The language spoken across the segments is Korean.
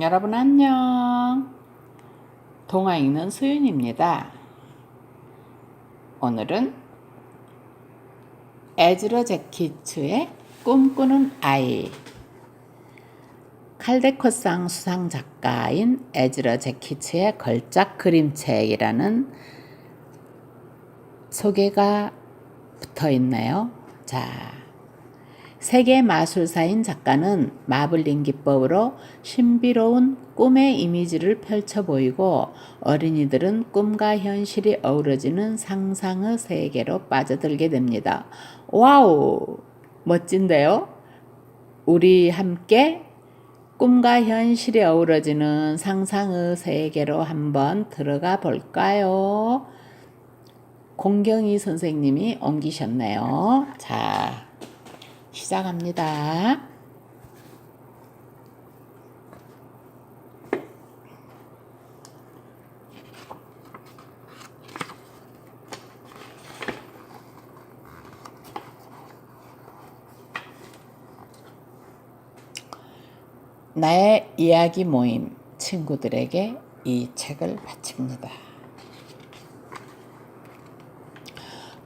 여러분 안녕. 동화 읽는 수윤입니다. 오늘은 에즈러 제키츠의 꿈꾸는 아이 칼데코상 수상 작가인 에즈러 제키츠의 걸작 그림책이라는 소개가 붙어 있네요. 자, 세계 마술사인 작가는 마블링 기법으로 신비로운 꿈의 이미지를 펼쳐 보이고 어린이들은 꿈과 현실이 어우러지는 상상의 세계로 빠져들게 됩니다. 와우! 멋진데요? 우리 함께 꿈과 현실이 어우러지는 상상의 세계로 한번 들어가 볼까요? 공경희 선생님이 옮기셨네요. 자, 시작합니다. 나의 이야기 모임 친구들에게 이 책을 바칩니다.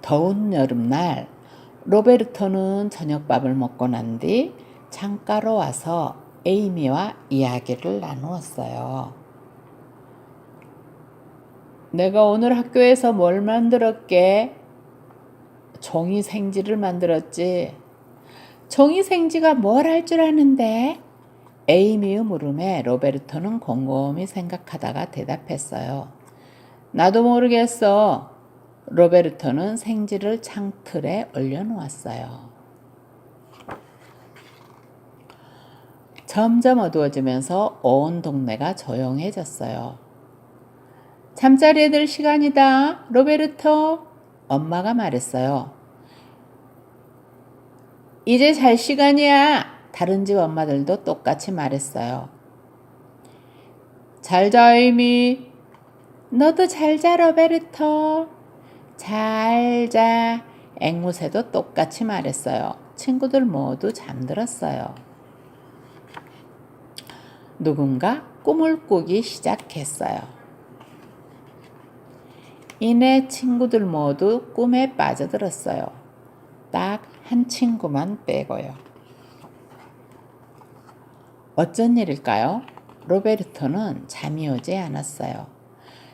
더운 여름날 로베르토는 저녁밥을 먹고 난 뒤 창가로 와서 에이미와 이야기를 나누었어요. 내가 오늘 학교에서 뭘 만들었게? 종이 생지를 만들었지. 종이 생지가 뭘 할 줄 아는데? 에이미의 물음에 로베르토는 곰곰이 생각하다가 대답했어요. 나도 모르겠어. 로베르토는 생지를 창틀에 올려놓았어요. 점점 어두워지면서 온 동네가 조용해졌어요. 잠자리에 들 시간이다, 로베르토. 엄마가 말했어요. 이제 잘 시간이야. 다른 집 엄마들도 똑같이 말했어요. 잘 자, 에이미. 너도 잘 자, 로베르토. 잘 자. 앵무새도 똑같이 말했어요. 친구들 모두 잠들었어요. 누군가 꿈을 꾸기 시작했어요. 이내 친구들 모두 꿈에 빠져들었어요. 딱 한 친구만 빼고요. 어쩐 일일까요? 로베르토는 잠이 오지 않았어요.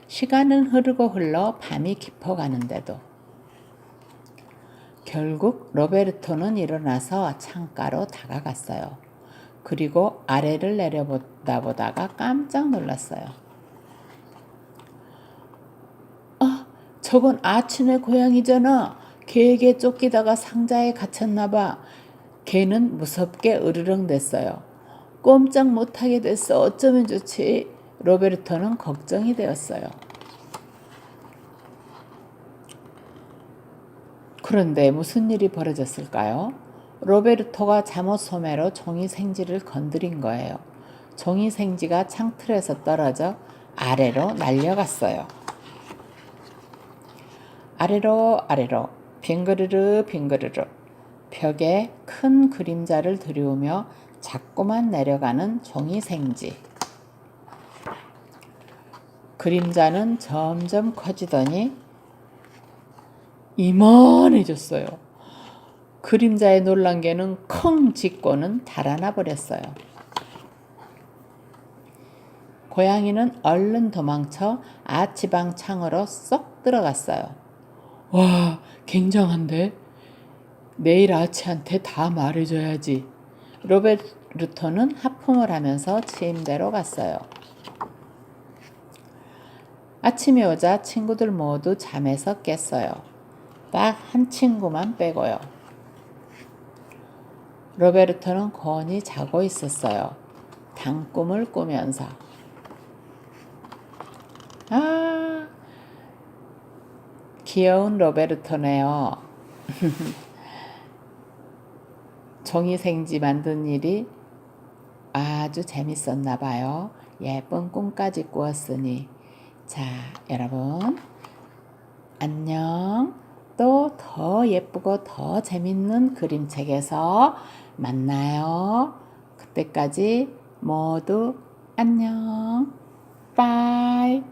시간은 흐르고 흘러 밤이 깊어가는데도 결국 로베르토는 일어나서 창가로 다가갔어요. 그리고 아래를 내려보다 보다가 깜짝 놀랐어요. 아, 저건 아친의 고양이잖아. 개에게 쫓기다가 상자에 갇혔나 봐. 개는 무섭게 으르렁댔어요. 꼼짝 못하게 됐어. 어쩌면 좋지. 로베르토는 걱정이 되었어요. 그런데 무슨 일이 벌어졌을까요? 로베르토가 잠옷 소매로 종이 생지를 건드린 거예요. 종이 생지가 창틀에서 떨어져 아래로 날려갔어요. 아래로 아래로 빙그르르 빙그르르 벽에 큰 그림자를 들이우며 자꾸만 내려가는 종이 생지. 그림자는 점점 커지더니 이만해졌어요. 그림자의 놀란 개는 컹 짖고는 달아나 버렸어요. 고양이는 얼른 도망쳐 아치방 창으로 쏙 들어갔어요. 와, 굉장한데? 내일 아치한테 다 말해줘야지. 로베르토는 하품을 하면서 침대로 갔어요. 아침이 오자 친구들 모두 잠에서 깼어요. 딱 한 친구만 빼고요. 로베르토는 곤히 자고 있었어요. 단꿈을 꾸면서. 아, 귀여운 로베르토네요. 종이생지 만든 일이 아주 재밌었나 봐요. 예쁜 꿈까지 꾸었으니. 자, 여러분. 안녕. 또 더 예쁘고 더 재밌는 그림책에서 만나요. 그때까지 모두 안녕. 빠이.